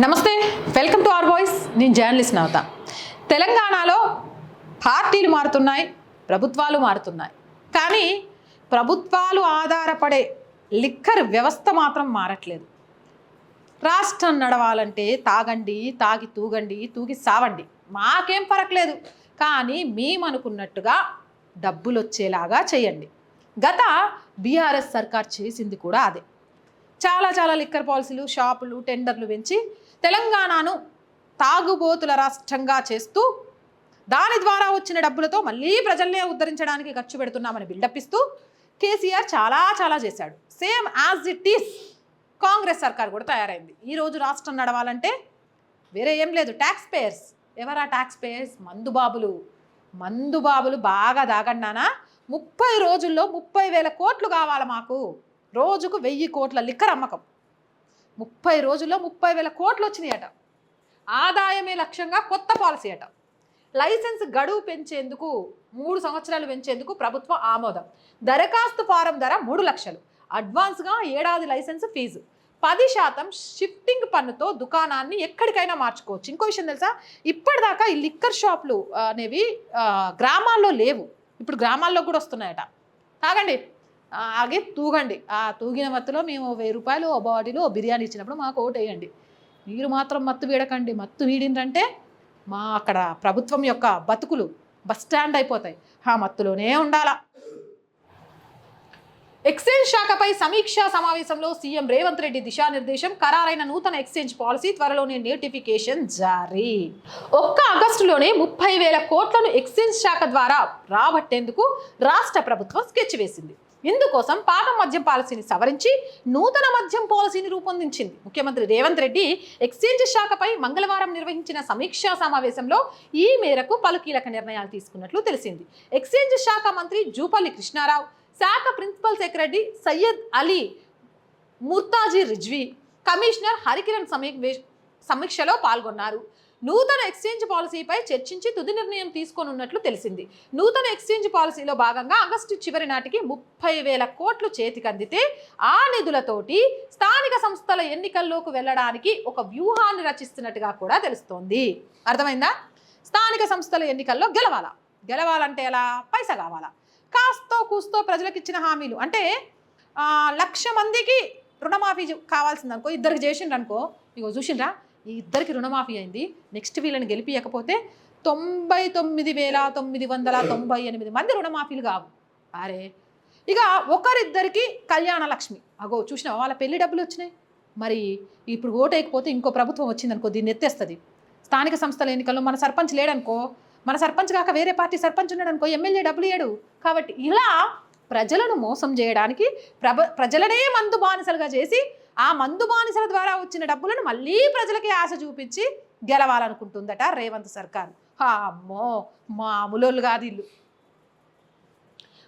నమస్తే welcome to R voice. నేను journalist Navata. తెలంగాణలో పార్టీలు మారుతున్నాయి ప్రభుత్వాలు మారుతున్నాయి. కానీ ప్రభుత్వాలు ఆధారపడే లిక్కర్ వ్యవస్థ మాత్రం మారట్లేదు. రాష్ట్రం నడవాలంటే తాగండి తాగి తూగండి తూగి సావండి. మాకేం పరకలేదు. కానీ మేము అనుకున్నట్టుగా డబ్బులు వచ్చేలాగా చేయండి. గత బీఆర్ఎస్ సర్కార్ చేసింది కూడా అదే. చాలా చాలా లిక్కర్ పాలసీలు షాపులు టెండర్లు పెంచి తెలంగాణను తాగుబోతుల రాష్ట్రంగా చేస్తూ దాని ద్వారా వచ్చిన డబ్బులతో మళ్ళీ ప్రజల్నే ఉద్ధరించడానికి ఖర్చు పెడుతున్నామని బిల్డప్ ఇస్తూ కేసీఆర్ చాలా చాలా చేశాడు. Same as it is Congress సర్కార్ కూడా తయారైంది. ఈరోజు రాష్ట్రం నడవాలంటే వేరే ఏం లేదు. ట్యాక్స్ పేయర్స్ ఎవరా ట్యాక్స్ పేయర్స్ మందుబాబులు. మందుబాబులు బాగా దాగన్నానా ముప్పై రోజుల్లో ముప్పై వేల కోట్లు కావాలి మాకు. రోజుకు వెయ్యి కోట్ల లిక్కర్ అమ్మకం. ముప్పై రోజుల్లో ముప్పై వేల కోట్లు వచ్చినాయట. ఆదాయమే లక్ష్యంగా కొత్త పాలసీ అట. లైసెన్స్ గడువు పెంచేందుకు మూడు సంవత్సరాలు పెంచేందుకు ప్రభుత్వం ఆమోదం. దరఖాస్తు ఫారం ధర మూడు లక్షలు. అడ్వాన్స్గా ఏడాది లైసెన్స్ ఫీజు. పది శాతం షిఫ్టింగ్ పన్నుతో దుకాణాన్ని ఎక్కడికైనా మార్చుకోవచ్చు. ఇంకో విషయం తెలుసా? ఇప్పటిదాకా ఈ లిక్కర్ షాపులు అనేవి గ్రామాల్లో లేవు. ఇప్పుడు గ్రామాల్లో కూడా వస్తున్నాయట. తాగండి ఆగే తూగండి. ఆ తూగిన మత్తులో మేము వెయ్యి రూపాయలు ఓ బాడీలో ఓ బిర్యానీ ఇచ్చినప్పుడు మాకు ఓటు వేయండి. మీరు మాత్రం మత్తు వీడకండి. మత్తు వీడిందంటే మా అక్కడ ప్రభుత్వం యొక్క బతుకులు బస్ స్టాండ్ అయిపోతాయి. ఆ మత్తులోనే ఉండాలా. ఎక్స్చేంజ్ శాఖపై సమీక్షా సమావేశంలో సీఎం రేవంత్ రెడ్డి దిశానిర్దేశం ఖరారైన నూతన ఎక్స్చేంజ్ పాలసీ త్వరలోనే నోటిఫికేషన్ జారీ. ఒక్క ఆగస్టులోనే ముప్పై వేల కోట్లను ఎక్స్చేంజ్ శాఖ ద్వారా రాబట్టేందుకు రాష్ట్ర ప్రభుత్వం స్కెచ్ వేసింది. ఇందుకోసం పాత మద్యం పాలసీని సవరించి నూతన మద్యం పాలసీని రూపొందించింది. ముఖ్యమంత్రి రేవంత్ రెడ్డి ఎక్స్చేంజ్ శాఖపై మంగళవారం నిర్వహించిన సమీక్షా సమావేశంలో ఈ మేరకు పలు కీలక నిర్ణయాలు తీసుకున్నట్లు తెలిసింది. ఎక్స్చేంజ్ శాఖ మంత్రి జూపల్లి కృష్ణారావు శాఖ principal secretary Syed Ali Murtaza Rizvi commissioner Harikiran సమీ సమీక్షలో పాల్గొన్నారు. నూతన ఎక్స్చేంజ్ పాలసీపై చర్చించి తుది నిర్ణయం తీసుకోనున్నట్లు తెలిసింది. నూతన ఎక్స్చేంజ్ పాలసీలో భాగంగా ఆగస్టు చివరి నాటికి ముప్పై వేల కోట్లు చేతికందితే ఆ నిధులతోటి స్థానిక సంస్థల ఎన్నికల్లోకి వెళ్ళడానికి ఒక వ్యూహాన్ని రచిస్తున్నట్టుగా కూడా తెలుస్తోంది. అర్థమైందా? స్థానిక సంస్థల ఎన్నికల్లో గెలవాలా? గెలవాలంటే ఎలా? పైసా కావాలా? కాస్తో కూస్తో ప్రజలకు ఇచ్చిన హామీలు. అంటే లక్ష మందికి రుణమాఫీ కావాల్సింది అనుకో ఇద్దరికి చేసిండ్రు అనుకో ఇగో చూసిండ్రా? ఈ ఇద్దరికి రుణమాఫీ అయింది. నెక్స్ట్ వీళ్ళని గెలిపియకపోతే తొంభై తొమ్మిది వేల తొమ్మిది వందల తొంభై ఎనిమిది మంది రుణమాఫీలు కావు. అరే. ఇక ఒకరిద్దరికి కళ్యాణ లక్ష్మి. అగో చూసినావా? వాళ్ళ పెళ్ళి డబ్బులు వచ్చినాయి. మరి ఇప్పుడు ఓటేయకపోతే ఇంకో ప్రభుత్వం వచ్చిందనుకో దీన్ని ఎత్తేస్తుంది. స్థానిక సంస్థల ఎన్నికల్లో మన సర్పంచ్ లేడనుకో మన సర్పంచ్ కాక వేరే పార్టీ సర్పంచ్ ఉన్నాడనుకో ఎమ్మెల్యే డబ్బులు ఇయ్యడు. కాబట్టి ఇలా ప్రజలను మోసం చేయడానికి ప్రభ ప్రజలనే మందు బానిసలుగా చేసి ఆ మందు బానిసల ద్వారా వచ్చిన డబ్బులను మళ్ళీ ప్రజలకి ఆశ చూపించి గెలవాలనుకుంటుందట రేవంత్ సర్కార్. అమ్మో మామూలు కాదు ఇల్లు.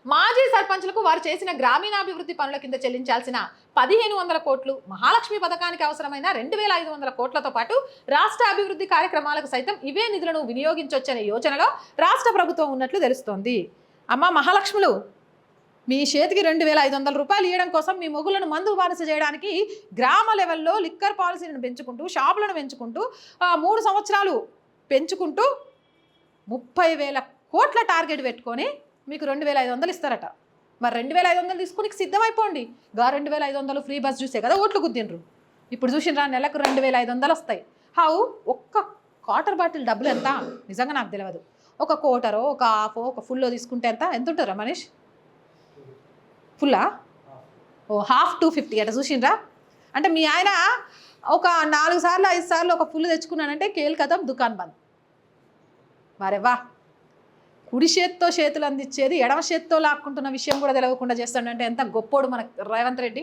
మాజీ సర్పంచులకు వారు చేసిన గ్రామీణాభివృద్ధి పనుల కింద చెల్లించాల్సిన పదిహేను వందల కోట్లు మహాలక్ష్మి పథకానికి అవసరమైన రెండు వేల ఐదు వందల కోట్లతో పాటు రాష్ట్ర అభివృద్ధి కార్యక్రమాలకు సైతం ఇవే నిధులను వినియోగించొచ్చనే యోచనలో రాష్ట్ర ప్రభుత్వం ఉన్నట్లు తెలుస్తోంది. అమ్మ మహాలక్ష్ములు మీ చేతికి రెండు వేల ఐదు వందల రూపాయలు ఇవ్వడం కోసం మీ మొగులను మందు బానిస చేయడానికి గ్రామ లెవెల్లో లిక్కర్ పాలసీలను పెంచుకుంటూ షాపులను పెంచుకుంటూ మూడు సంవత్సరాలు పెంచుకుంటూ ముప్పై వేల కోట్ల టార్గెట్ పెట్టుకొని మీకు రెండు వేల ఐదు వందలు ఇస్తారట. మరి రెండు వేల ఐదు వందలు తీసుకుని సిద్ధమైపోండి. గా రెండు వేల ఐదు వందలు ఫ్రీ బస్ చూసే కదా ఓట్లు గుద్దిండ్రు. ఇప్పుడు చూసిండ్రా నెలకు రెండు వేల ఐదు వందలు వస్తాయి. హావు ఒక్క క్వార్టర్ బాటిల్ డబ్బులు ఎంత? నిజంగా నాకు తెలియదు ఒక కోటరో ఒక హాఫో ఒక ఫుల్లో తీసుకుంటే ఎంత? ఎంత ఉంటారా మనీష్? ఫుల్లా? ఓ హాఫ్ టూ ఫిఫ్టీ అట చూసిండ్రా? అంటే మీ ఆయన ఒక నాలుగు సార్లు ఐదు సార్లు ఒక ఫుల్ తెచ్చుకున్నానంటే కేల్ కథం దుకాన్ బంద్. మరేవా కుడి చేత్తో చేతులు అందించేది ఎడమ చేత్తో లాక్కుంటున్న విషయం కూడా తెలవకుండా చేస్తాడంటే ఎంత గొప్పోడు మన రేవంత్ రెడ్డి.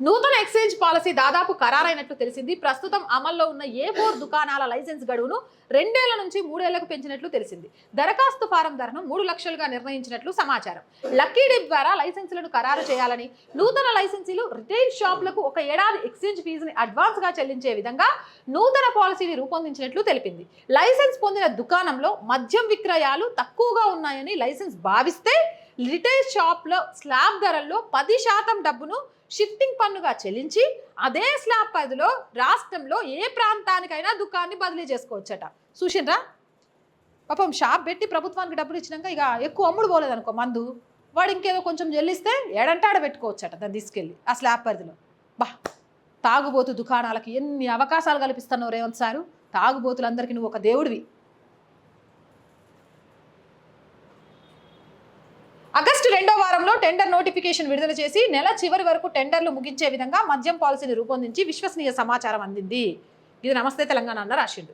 నూతన ఎక్స్చేంజ్ పాలసీ దాదాపు ఖరారైనట్లు తెలిసింది. ప్రస్తుతం అమల్లో ఉన్న ఏ ఫోర్ దుకాణాల లైసెన్స్ గడువును రెండేళ్ళ నుంచి మూడేళ్ళకు పెంచినట్లు తెలిసింది. దరఖాస్తు ఫారం ధరను మూడు లక్షలుగా నిర్ణయించినట్లు సమాచారం. లక్కీ డిప్ ద్వారా లైసెన్సులను ఖరారు చేయాలని నూతన లైసెన్సీలు రిటైల్ షాపులకు ఒక ఏడాది ఎక్స్చేంజ్ ఫీజుని అడ్వాన్స్గా చెల్లించే విధంగా నూతన పాలసీని రూపొందించినట్లు తెలిపింది. లైసెన్స్ పొందిన దుకాణంలో మద్యం విక్రయాలు తక్కువగా ఉన్నాయని లైసెన్స్ భావిస్తే రిటైల్ షాప్లో స్లాబ్ ధరల్లో పది శాతం డబ్బును షిఫ్టింగ్ పన్నుగా చెల్లించి అదే స్లాబ్ పరిధిలో రాష్ట్రంలో ఏ ప్రాంతానికైనా దుకాణాన్ని బదిలీ చేసుకోవచ్చట. చూసిండ్రా? పాపం షాప్ పెట్టి ప్రభుత్వానికి డబ్బులు ఇచ్చినాక ఇక ఎక్కువ అమ్ముడు పోలేదనుకో మందు. వాడు ఇంకేదో కొంచెం చెల్లిస్తే ఏడంటే ఆడ పెట్టుకోవచ్చట దాన్ని తీసుకెళ్ళి ఆ స్లాబ్ పరిధిలో. బా తాగుబోతు దుకాణాలకి ఎన్ని అవకాశాలు కల్పిస్తున్నావు రేవంత్ సారు? తాగుబోతులందరికీ నువ్వు ఒక దేవుడివి ఆగస్టు రెండో వారంలో టెండర్ నోటిఫికేషన్ విడుదల చేసి నెల చివరి వరకు టెండర్లు ముగించే విధంగా మద్యం పాలసీని రూపొందించి విశ్వసనీయ సమాచారం అందింది. ఇది నమస్తే తెలంగాణ అన్న రాసిండు.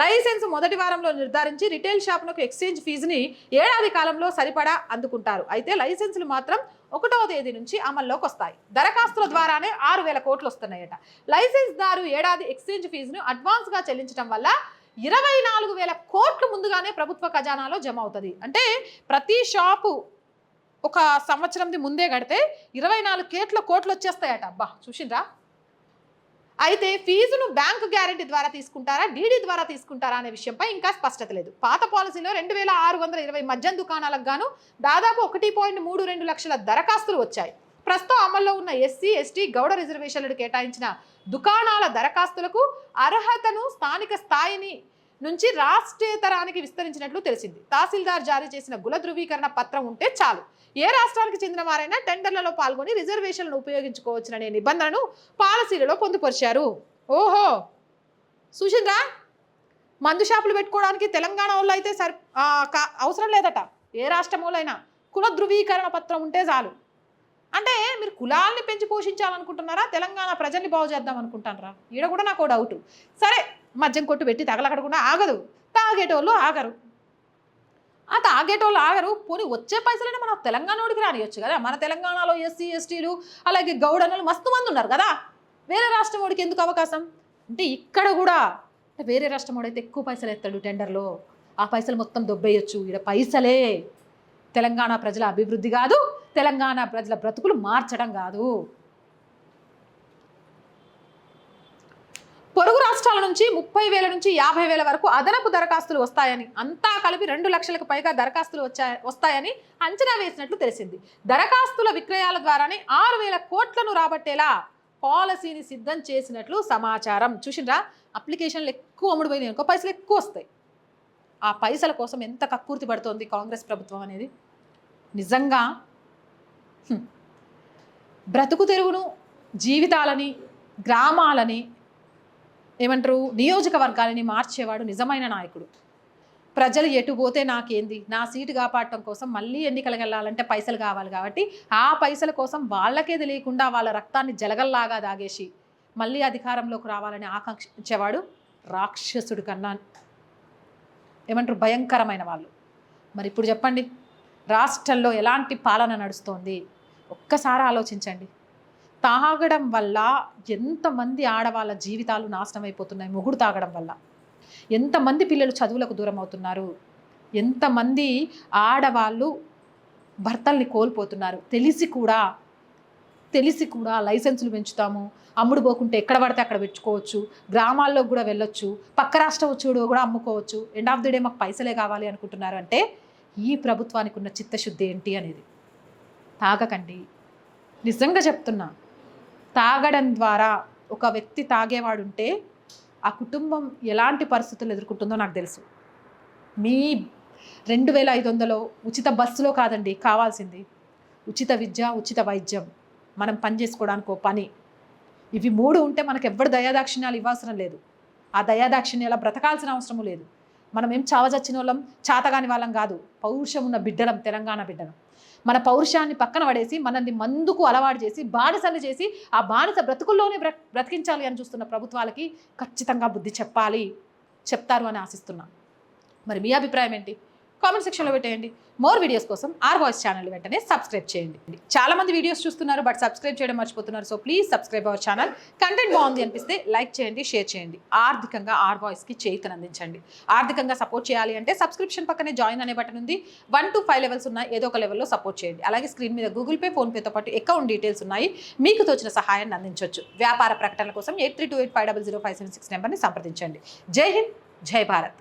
లైసెన్స్ మొదటి వారంలో నిర్ధారించి రిటైల్ షాపులకు ఎక్స్చేంజ్ ఫీజుని ఏడాది కాలంలో సరిపడా అందుకుంటారు. అయితే లైసెన్సులు మాత్రం ఒకటవ తేదీ నుంచి అమల్లోకి వస్తాయి. దరఖాస్తుల ద్వారానే ఆరు వేల కోట్లు వస్తున్నాయట. లైసెన్స్ దారు ఏడాది ఎక్స్చేంజ్ ఫీజును అడ్వాన్స్గా చెల్లించడం వల్ల ఇరవై నాలుగు వేల కోట్లు ముందుగానే ప్రభుత్వ ఖజానాలో జమ అవుతుంది. అంటే ప్రతి షాపు ఒక సంవత్సరంది ముందే కడితే ఇరవై నాలుగు కేట్ల కోట్లు వచ్చేస్తాయట. అబ్బా చూసిండ్రా? అయితే ఫీజును బ్యాంకు గ్యారెంటీ ద్వారా తీసుకుంటారా డీడీ ద్వారా తీసుకుంటారా అనే విషయంపై ఇంకా స్పష్టత లేదు. పాత పాలసీలో రెండు వేల ఆరు వందల ఇరవై మద్యం దుకాణాలకు గాను దాదాపు ఒకటి పాయింట్ మూడు రెండు లక్షల దరఖాస్తులు వచ్చాయి. ప్రస్తుతం అమల్లో ఉన్న ఎస్సీ ఎస్టీ గౌడ రిజర్వేషన్లు కేటాయించిన దుకాణాల దరఖాస్తులకు అర్హతను స్థానిక స్థాయిని నుంచి రాష్ట్రేతరానికి విస్తరించినట్లు తెలిసింది. తహసీల్దార్ జారీ చేసిన గుల ధృవీకరణ పత్రం ఉంటే చాలు. ఏ రాష్ట్రానికి చెందిన వారైనా టెండర్లలో పాల్గొని రిజర్వేషన్లను ఉపయోగించుకోవచ్చుననే నిబంధనను పాలసీలలో పొందుపరిచారు. ఓహో! చూసిండ్రా మందు షాపులు పెట్టుకోవడానికి తెలంగాణ వాళ్ళు అయితే సరి కా- అవసరం లేదట. ఏ రాష్ట్రంలోనైనా కుల ధృవీకరణ పత్రం ఉంటే చాలు. అంటే మీరు కులాల్ని పెంచి పోషించాలనుకుంటున్నారా? తెలంగాణ ప్రజల్ని బాగు చేద్దాం అనుకుంటానరా ఈడ కూడా నాకు డౌట్ సరే మద్యం కొట్టు పెట్టి తగలకడకుండా ఆగదు. తాగేటోళ్ళు ఆగరు. ఆ తాగేటోళ్ళు ఆగరు. పోనీ వచ్చే పైసలైనా మన తెలంగాణోడికి రానియొచ్చు కదా. మన తెలంగాణలో ఎస్సీ ఎస్టీలు అలాగే గౌడనలు మస్తు మంది ఉన్నారు కదా. వేరే రాష్ట్రం వాడికి ఎందుకు అవకాశం? అంటే ఇక్కడ కూడా అంటే వేరే రాష్ట్రం వాడైతే ఎక్కువ పైసలు ఎత్తాడు టెండర్లో. ఆ పైసలు మొత్తం దొబ్బేయచ్చు. ఇక్కడ పైసలే. తెలంగాణ ప్రజల అభివృద్ధి కాదు. తెలంగాణ ప్రజల బ్రతుకులు మార్చడం కాదు. పొరుగు నుంచి ముప్పై వేల నుంచి యాభై వేల వరకు అదనపు దరఖాస్తులు వస్తాయని అంతా కలిపి రెండు లక్షలకు పైగా దరఖాస్తులు వచ్చా వస్తాయని అంచనా వేసినట్లు తెలిసింది. దరఖాస్తుల విక్రయాల ద్వారానే ఆరు వేల కోట్లను రాబట్టేలా పాలసీని సిద్ధం చేసినట్లు సమాచారం. చూసిండ్రా? అప్లికేషన్లు ఎక్కువ అమ్ముడు పోయినాయి అనుకో పైసలు ఎక్కువ వస్తాయి. ఆ పైసల కోసం ఎంత కక్కుర్తి పడుతోంది కాంగ్రెస్ ప్రభుత్వం అనేది? నిజంగా? బ్రతుకు తెరువును జీవితాలని గ్రామాలని ఏమంటారు? నియోజకవర్గాలని మార్చేవాడు నిజమైన నాయకుడు. ప్రజలు ఎటు పోతే నాకేంది? నా సీటు కాపాడటం కోసం మళ్ళీ ఎన్నికలకు వెళ్ళాలంటే పైసలు కావాలి కాబట్టి ఆ పైసల కోసం వాళ్ళకే తెలియకుండా వాళ్ళ రక్తాన్ని జలగల్లాగా దాగేసి మళ్ళీ అధికారంలోకి రావాలని ఆకాంక్షించేవాడు రాక్షసుడు కన్నా ఏమంటారు? భయంకరమైన వాళ్ళు. మరి ఇప్పుడు చెప్పండి. రాష్ట్రంలో ఎలాంటి పాలన నడుస్తోంది? ఒక్కసారి ఆలోచించండి. తాగడం వల్ల ఎంతమంది ఆడవాళ్ళ జీవితాలు నాశనం అయిపోతున్నాయి మొగుడు తాగడం వల్ల? ఎంతమంది పిల్లలు చదువులకు దూరం అవుతున్నారు? ఎంతమంది ఆడవాళ్ళు భర్తల్ని కోల్పోతున్నారు? తెలిసి కూడా తెలిసి కూడా లైసెన్సులు పెంచుతాము. అమ్ముడు పోకుంటే ఎక్కడ పడితే అక్కడ పెట్టుకోవచ్చు గ్రామాల్లో కూడా వెళ్ళొచ్చు. పక్క రాష్ట్రం వచ్చుడు కూడా అమ్ముకోవచ్చు. ఎండ్ ఆఫ్ ది డే మాకు పైసలే కావాలి అనుకుంటున్నారు అంటే ఈ ప్రభుత్వానికి ఉన్న చిత్తశుద్ధి ఏంటి అనేది? తాగకండి. నిజంగా చెప్తున్నా. తాగడం ద్వారా ఒక వ్యక్తి తాగేవాడుంటే ఆ కుటుంబం ఎలాంటి పరిస్థితులు ఎదుర్కొంటుందో నాకు తెలుసు. మీ రెండు వేల ఐదు వందలో ఉచిత బస్సులో కాదండి కావాల్సింది. ఉచిత విద్య ఉచిత వైద్యం. మనం పని చేసుకోవడానికి ఓ పని. ఇవి మూడు ఉంటే మనకు ఎవ్వరు దయాదాక్షిణ్యాలు ఇవ్వాల్సిన లేదు. ఆ దయాదాక్షిణ్యాల బ్రతకాల్సిన అవసరము లేదు. మనం ఏం చావచచ్చిన వాళ్ళం చాతగాని వాళ్ళం కాదు. పౌరుషం ఉన్న బిడ్డలం తెలంగాణ బిడ్డలం. మన పౌరుషాన్ని పక్కన పడేసి మనల్ని మందుకు అలవాటు చేసి బానిసలు చేసి ఆ బానిస బ్రతుకుల్లోనే బ్ర బ్రతికించాలి అని చూస్తున్న ప్రభుత్వాలకి ఖచ్చితంగా బుద్ధి చెప్పాలి చెప్తారు అని ఆశిస్తున్నాను మరి మీ అభిప్రాయం ఏంటి? కామెంట్ సెక్షన్లో పెట్టేయండి. మోర్ వీడియోస్ కోసం ఆర్ వాయిస్ ఛానల్ వెంటనే సబ్స్క్రైబ్ చేయండి. చాలా మంది వీడియోస్ చూస్తున్నారు బట్ సబ్స్క్రైబ్ చేయడం మర్చిపోతున్నారు so please subscribe our channel. Content బాగుంది అనిపిస్తే లైక్ చేయండి షేర్ చేయండి. ఆర్థికంగా ఆర్ వాయిస్కి చేయితను అందించండి. ఆర్థికంగా సపోర్ట్ చేయాలి అంటే సబ్స్క్రిప్షన్ పక్కనే జాయిన్ అనే బటన్ ఉంది. వన్ టు ఫైవ్ లెవెల్స్ ఉన్న ఏదో ఒక లెవెల్లో సపోర్ట్ చేయండి. అలాగే స్క్రీన్ మీద గూగుల్ పే ఫోన్పేతో పాటు అకౌంట్ డీటెయిల్స్ ఉన్నాయి. మీకు తోచిన సహాయాన్ని అందించవచ్చు వ్యాపార ప్రకటనల కోసం eight three two eight five double zero five seven six నెంబర్ని సంప్రదించండి. జై హింద్ జై భారత్.